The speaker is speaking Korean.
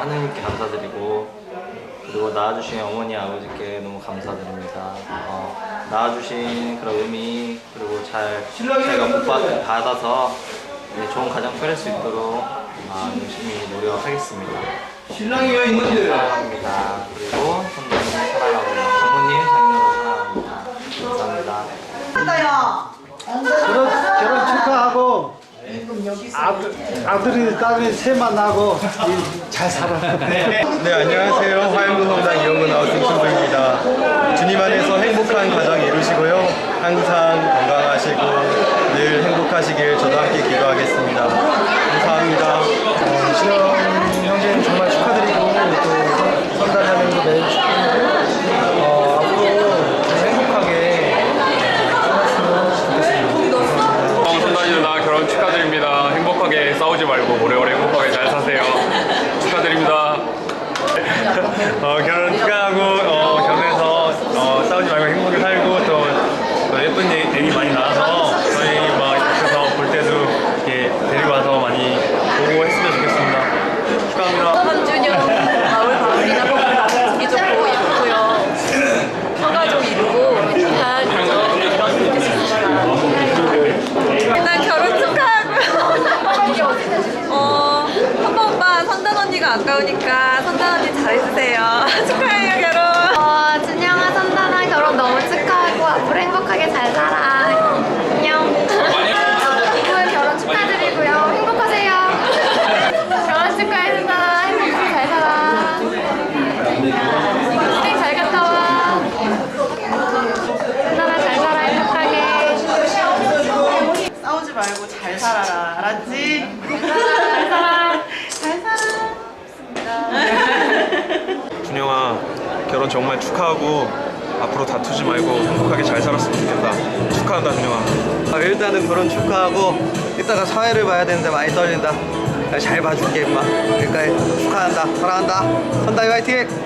하느님께 감사드리고 그리고 낳아주신 어머니 아버지께 너무 감사드립니다. 어, 낳아주신 그런 의미 그리고 잘 저희가 복 받- 받아서 네, 좋은 가정 꾸릴 수 있도록 아, 열심히 노력하겠습니다. 신랑이 왜 있는데? 사랑합니다. 그리고 선생님 사랑하고 장모님 장인어른 사랑합니다. 감사합니다. 축하하고 아들, 아들이 딸이 셋만 나고 이- 잘 살아. 네, 안녕하세요. 화양구 성당 이영근 아웃 김순도입니다. 주님 안에서 행복한 가정 이루시고요. 항상 건강하시고 늘 행복하시길 저도 함께 기도하겠습니다. 어, 시영 형제님 정말 축하드리고 또 선달하면도 매일 축하드리고 어, 앞으로 좀 행복하게 살았으면 좋겠습니다. 어, 선단이 누나 결혼 축하드립니다. 행복하게 싸우지 말고 오래오래 행복하게 잘 사세요. 축하드립니다. 어, 결혼 축하하고 어, 결혼해서 어, 싸우지 말고 행복하게 살고 또, 또 예쁜 애- 애기 많이 낳아서 저희 막 옆에서 볼 때도 이렇게 데리고 와서 많이 보고 했으면 좋겠습니다. 축하합니다. 한준영 마을 방울이나 보고 보기 좋고 예쁘고요. 서가족 이루고 잘 가정 됐습니다. 일단 결혼 축하하고요. 어, 한번 오빠 선단 아까우니까 선단 언니 잘 있으세요. 축하해요 결혼. 어, 준영아, 선단아 결혼 너무 축하하고 앞으로 행복하게 잘 살아. 안녕. 부부의 결혼 축하드리고요. 행복하세요. 결혼 축하해, 선단아. 행복하게 잘 살아. 여행 잘 갔다 와. 선단아 잘 살아, 행복하게. 싸우지 말고 잘 살아라 알았지? 잘 살아. 잘 살아 준영아, 결혼 정말 축하하고 앞으로 다투지 말고 행복하게 잘 살았으면 좋겠다. 축하한다, 준영아. 아, 일단은 결혼 축하하고 이따가 사회를 봐야 되는데 많이 떨린다. 잘 봐줄게 임마. 그러니까 축하한다. 사랑한다. 선다이 화이팅!